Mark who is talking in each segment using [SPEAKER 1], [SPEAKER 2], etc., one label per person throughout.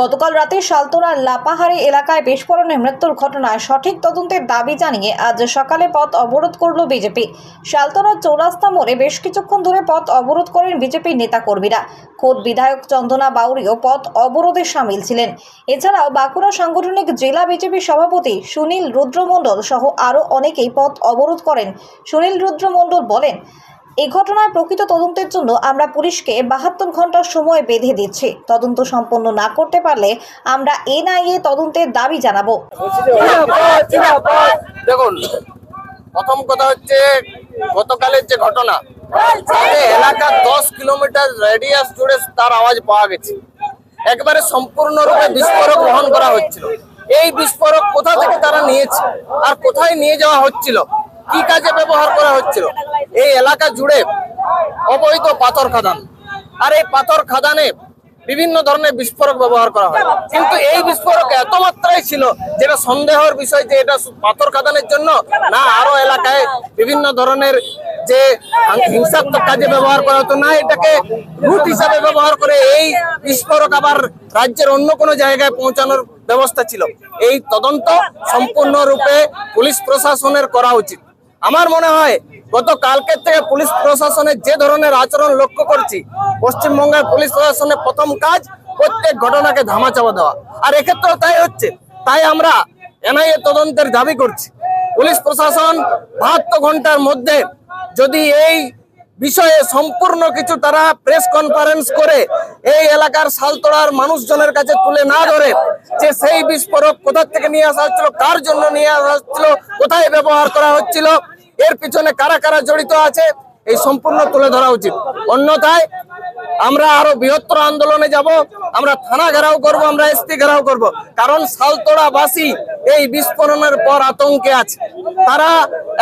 [SPEAKER 1] গতকাল রাতে শালতোরা লাপাহারি এলাকায় বিস্ফোরণে মৃত্যুর ঘটনায় সঠিক তদন্তের দাবি জানিয়ে আজ সকালে পথ অবরোধ করল বিজেপি। শালতোরা চৌরাস্তা মোড়ে বেশ কিছুক্ষণ ধরে পথ অবরোধ করেন বিজেপির নেতাকর্মীরা। খোদ বিধায়ক চন্দনা বাউরিও পথ অবরোধে সামিল ছিলেন। এছাড়াও বাঁকুড়া সাংগঠনিক জেলা বিজেপি সভাপতি সুনীল রুদ্রমণ্ডল সহ আরও অনেকেই পথ অবরোধ করেন। সুনীল রুদ্রমণ্ডল বলেন এই ঘটনার প্রকৃত তদন্তের জন্য আমরা পুলিশকে বাহাত্তর ঘণ্টার সময় বেঁধে দিচ্ছি। তদন্ত সম্পন্ন না করতে পারলে আমরা এনআইএ তদন্তের দাবি জানাব।
[SPEAKER 2] দেখুন, প্রথম কথা হচ্ছে, গতকালের যে ঘটনা এলাকার দশ কিলোমিটার রেডিয়াস জুড়ে তার আওয়াজ পাওয়া গেছে। একবারে সম্পূর্ণরূপে বিস্ফোরক বহন করা হচ্ছিল। এই বিস্ফোরক কোথা থেকে তারা নিয়েছে? আর কোথায় নিয়ে যাওয়া হচ্ছিল? কি কাজে ব্যবহার করা হচ্ছিল? এই এলাকা জুড়ে অবৈধ পাথর খাদান। আর এই পাথর খাদানে বিভিন্ন ধরনের বিস্ফোরক ব্যবহার করা হয়। কিন্তু এই বিস্ফোরক এত মাত্রায় ছিল যেটা সন্দেহের বিষয় যে এটা পাথর খাদানের জন্য না আরও এলাকায় বিভিন্ন ধরনের যে হিংসাত্মক কাজে ব্যবহার করা হতো, না এটাকে রুট হিসাবে ব্যবহার করে এই বিস্ফোরক আবার রাজ্যের অন্য কোনো জায়গায় পৌঁছানোর ব্যবস্থা ছিল। এই তদন্ত সম্পূর্ণরূপে পুলিশ প্রশাসনের করা উচিত। আমার মনে হয় গত কালকের থেকে পুলিশ প্রশাসনের যে ধরনের আচরণ লক্ষ্য করছি, পশ্চিমবঙ্গের পুলিশ প্রশাসনের প্রথম কাজ প্রত্যেক ঘটনাকে ধামাচাপা দেওয়া। আর এক্ষেত্রেও তাই হচ্ছে, তাই আমরা এনআইএ তদন্তের দাবি করছি। পুলিশ প্রশাসন বাহাত্তর ঘণ্টার মধ্যে যদি এই বিষয়ে সম্পূর্ণ কিছু তারা প্রেস কনফারেন্স করে, এই এলাকার সালতোড়ার মানুষজনের কাছে তুলে না ধরে যে সেই বিস্ফোরক কোথা থেকে নিয়ে আসা হচ্ছিল, কার জন্য নিয়ে আসা হচ্ছিল, কোথায় ব্যবহার করা হচ্ছিল এর পিছনে কারা কারা জড়িত আছে, এই সম্পূর্ণ তুলে ধরা উচিত। অন্যথায় আমরা আরও বৃহত্তর আন্দোলনে যাব, আমরা থানা ঘেরাও করব, আমরা এসপি ঘেরাও করব। কারণ সালতোড়া বাসী এই বিস্ফোরণের পর আতঙ্কে আছে। তারা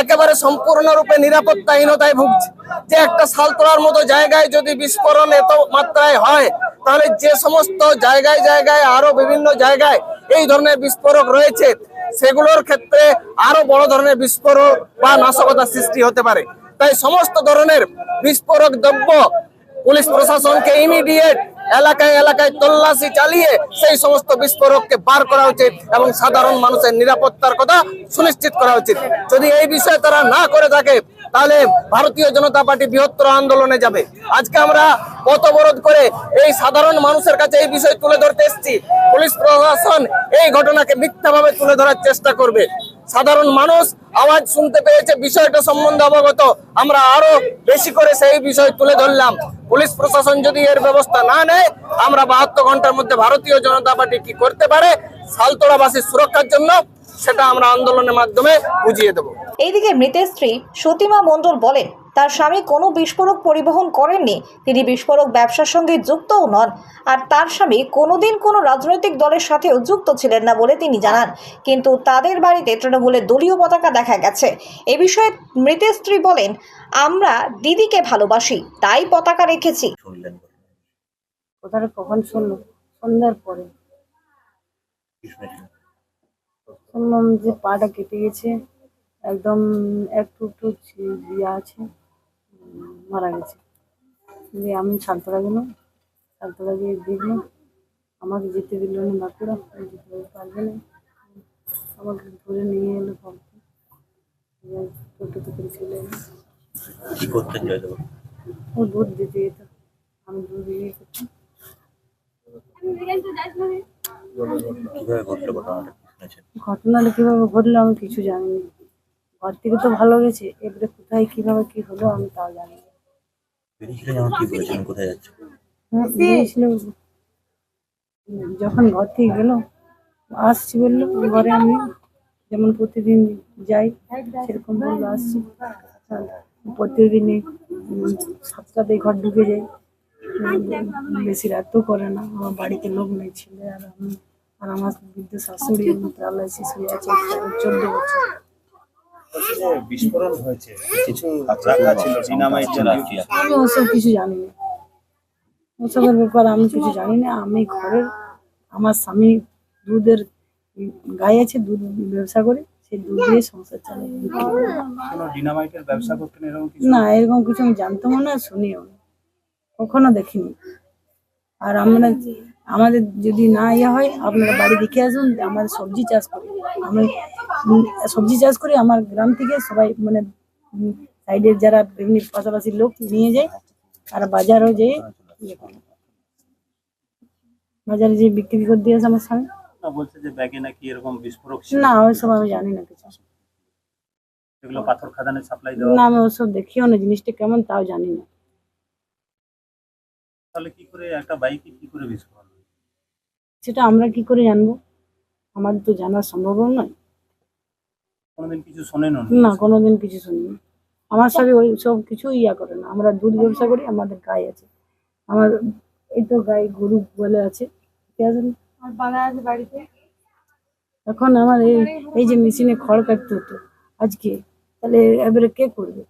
[SPEAKER 2] একেবারে সম্পূর্ণরূপে নিরাপত্তাহীনতায় ভুগছে। যে একটা সালতোড়ার মতো জায়গায় যদি বিস্ফোরণ এত মাত্রায় হয়, তাহলে যে সমস্ত জায়গায় জায়গায় আরও বিভিন্ন জায়গায় এই ধরনের বিস্ফোরক রয়েছে, সেগুলোর ক্ষেত্রে আরও বড় ধরনের বিস্ফোরক বা নাশকতার সৃষ্টি হতে পারে। তাই সমস্ত ধরনের বিস্ফোরক দ্রব্য পুলিশ প্রশাসনকে ইমিডিয়েট এলাকায় এলাকায় তল্লাশি চালিয়ে সেই সমস্ত বিস্ফোরককে বার করা উচিত এবং সাধারণ মানুষের নিরাপত্তার কথা সুনিশ্চিত করা উচিত। যদি এই বিষয়ে তারা না করে থাকে তাহলে ভারতীয় জনতা পার্টি বৃহত্তর আন্দোলনে যাবে। আজকে আমরা পথ অবরোধ করে এই সাধারণ মানুষের কাছে এই বিষয় তুলে ধরতে এসেছি। পুলিশ প্রশাসন এই ঘটনাকে মিথ্যাভাবে তুলে ধরার চেষ্টা করবে। সাধারণ মানুষ আওয়াজ শুনতে পেয়েছে, বিষয়টা সম্বন্ধে অবগত। আমরা আরও বেশি করে সেই বিষয় তুলে ধরলাম। পুলিশ প্রশাসন যদি এর ব্যবস্থা না নেয়, আমরা বাহাত্তর ঘণ্টার মধ্যে ভারতীয় জনতা পার্টি কি করতে পারে? সালতোড়াবাসীর সুরক্ষার জন্য সেটা আমরা আন্দোলনের মাধ্যমে বুঝিয়ে দেবো।
[SPEAKER 1] এইদিকে মৃতের স্ত্রী সতীমা মণ্ডল বলেন তার স্বামী কোনো বিস্ফোরক পরিবহন করেননি। তিনি বিস্ফোরক ব্যবসার সঙ্গে যুক্তও নন। আর তার স্বামী কোনোদিন কোনো রাজনৈতিক দলের সাথেও যুক্ত ছিলেন না বলে তিনি জানান। কিন্তু তাদের বাড়িতে তৃণমূলের দলীয় পতাকা দেখা গেছে। এ বিষয়ে মৃতের স্ত্রী বলেন আমরা দিদিকে ভালোবাসি তাই পতাকা রেখেছি।
[SPEAKER 3] কখন শুনলো? সন্ধ্যার পরে। শুনলাম যে পাটা কেটে গেছে। একদম একটু একটু ইয়ে আছে মারা গেছে। দিয়ে আমি সালতলা গেলাম সালতলা গিয়ে দেখলাম আমাকে যেতে দিল না বাঁকুড়া যেতে পারবে না। আমাকে ধরে নিয়ে এলো বাবু টোটোতে করে চলে এলো।
[SPEAKER 4] কি করতেন জয়দেব
[SPEAKER 3] ও দুধ দিতে যেত আমি দুধ দিয়ে করতাম
[SPEAKER 4] ঘটনাটা?
[SPEAKER 3] কীভাবে ঘটলো আমি কিছু জানি না ঘর থেকে তো ভালো গেছে এবারে কোথায় কীভাবে কি হলো আমি তাও জানি না।
[SPEAKER 4] বেরিয়েছিলেন যখন কি বলেছিলেন কোথায় যাচ্ছে?
[SPEAKER 3] হ্যাঁ, বেরিয়েছিল। যখন ঘর থেকে গেল আসছি বলল ঘরে আমি যেমন প্রতিদিন যাই সেরকম বলল আসছি। আর প্রতিদিনই উম, সাতটাতে ঘর ঢুকে যাই উম, বেশি রাতও করে না আমার বাড়িতে লোক নেই ছেলে আর আমি। আর আমার বৃদ্ধ শাশুড়ি প্যারালাইসিস হয়ে আছে চোদ্দ বছর।
[SPEAKER 5] বিস্ফোরণ হয়েছে কিছু রাখা ছিল ডিনামাইট
[SPEAKER 4] রাখি
[SPEAKER 3] আমি ওসব কিছু জানি না। ওসবের ব্যাপারে আমি কিছু জানি না। আমি ঘরের আমার স্বামী দুধের গায়ে আছে দুধ ব্যবসা করে সেই দুধ দিয়ে সংসার চালাই
[SPEAKER 5] কোনো ডিনামাইটের ব্যবসা করতেন এরকম কিছু?
[SPEAKER 3] না এরকম কিছু আমি জানতাম না শুনিও না। কখনো দেখিনি। আর আমরা আমাদের যদি না ইয়ে হয় আপনারা বাড়ি দেখে আসুন আমাদের সবজি চাষ করি। আমি সবজি চাষ করি আমার গ্রাম থেকে সবাই মানে সাইডের যারা এমনি পাশাপাশি লোক নিয়ে যায় আর বাজারও যেয়ে ইয়ে করে। বাজারে যে বিক্রি করে দিয়ে আমার স্বামী।
[SPEAKER 5] না বলছে যে ব্যাগে নাকি এরকম বিস্ফোরক
[SPEAKER 3] না ওইসব আমি জানি না কিছু।
[SPEAKER 5] এগুলো পাথর খাদানে সাপ্লাই দেওয়া
[SPEAKER 3] না আমি ওসব দেখিও না জিনিসটা কেমন তাও জানি না।
[SPEAKER 5] তাহলে কি করে একটা বাইকে কি করে বিস্ফোরণ হয়?
[SPEAKER 3] সেটা আমরা কি করে জানব? আমাদের তো জানা সম্ভব নয়।
[SPEAKER 5] কোনোদিন কিছু শোনেন
[SPEAKER 3] না? কোনোদিন কিছু শুনিনি আমার সাথে ওই সব কিছু ইয়া করে না। আমরা দুধ ব্যবসা করি আমাদের গাই আছে। আমার এই তো গাই গরু বলে আছে। না? এখন আমার এই এই যে মেশিনে খড় কাটতে হতো আজকে তাহলে এবারে কে করবে?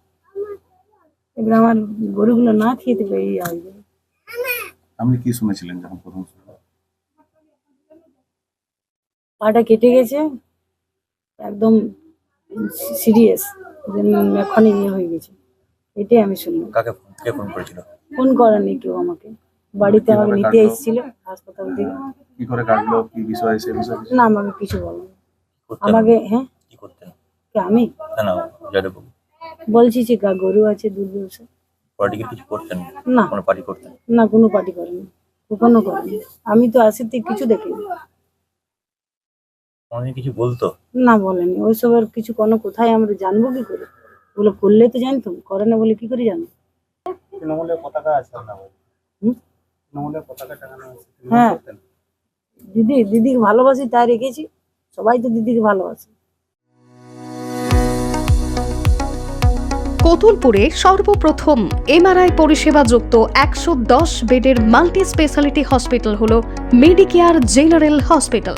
[SPEAKER 3] এবারে আমার গরুগুলো না খেয়ে দেবে এই হয়ে যাবে।
[SPEAKER 6] আপনি কি শুনেছিলেন যখন প্রথম
[SPEAKER 3] পাটা কেটে গেছে একদম সিরিয়াস এখন ইয়ে হয়ে গেছে। এটাই আমি শুনলাম।
[SPEAKER 4] কাকে ফোন কে ফোন করেছিল?
[SPEAKER 3] ফোন করেনি কেউ আমাকে। বাড়িতে আমাকে নিতে? এসেছিল হাসপাতাল থেকে।
[SPEAKER 6] কি করে কাটলো কি বিষয় সে বিষয়ে
[SPEAKER 3] না আমাকে কিছু বলেনি। আমাকে হ্যাঁ?
[SPEAKER 4] কি করতেন
[SPEAKER 3] কে আমি?
[SPEAKER 4] না
[SPEAKER 3] বলছি যে গা গরু আছে দুধ ব্যবসা
[SPEAKER 4] পলিটিক্যাল কিছু করতেন?
[SPEAKER 3] না।
[SPEAKER 4] কোনো পার্টি করতেন?
[SPEAKER 3] না কোনো পার্টি করেনি। কখনো করেনি। আমি তো থেকে কিছু দেখিনি।
[SPEAKER 4] কোনোদিন কিছু বলতো?
[SPEAKER 3] না বলেনি। ওইসবের কিছু কোনো কোথায় আমরা জানব কি করে? ওগুলো করলে তো জানতাম করে না বলে কি করে জানব?
[SPEAKER 5] তৃণমূলের পতাকা আছে না তৃণমূলের পতাকা টাঙানো আছে?
[SPEAKER 3] হ্যাঁ। দিদি দিদিকে ভালোবাসি তাই রেখেছি। সবাই তো দিদিকে ভালোবাসে।
[SPEAKER 7] কতুলপুরে সর্বপ্রথম এমআরআই পরিষেবা যুক্ত একশো দশ বেডের মাল্টি স্পেশালিটি হসপিটাল হল মেডিকেয়ার জেনারেল হসপিটাল।